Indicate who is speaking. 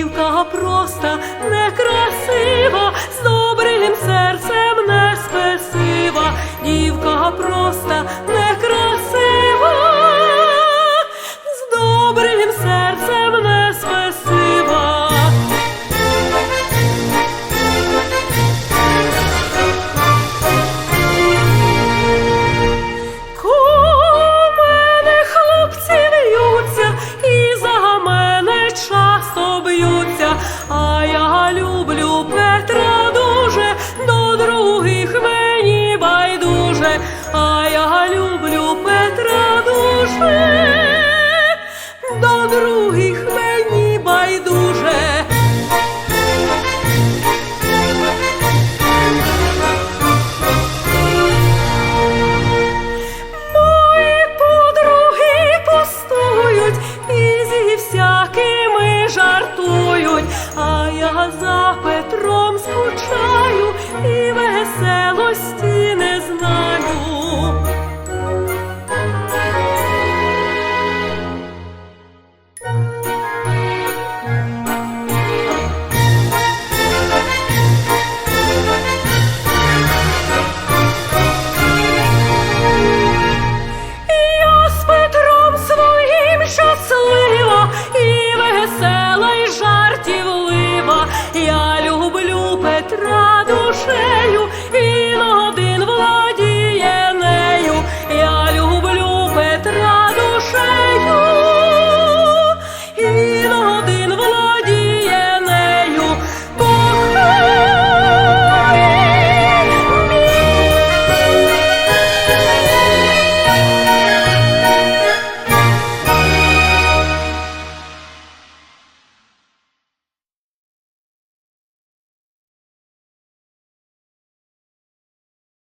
Speaker 1: дівка проста, некрасива, а я люблю Петра дуже.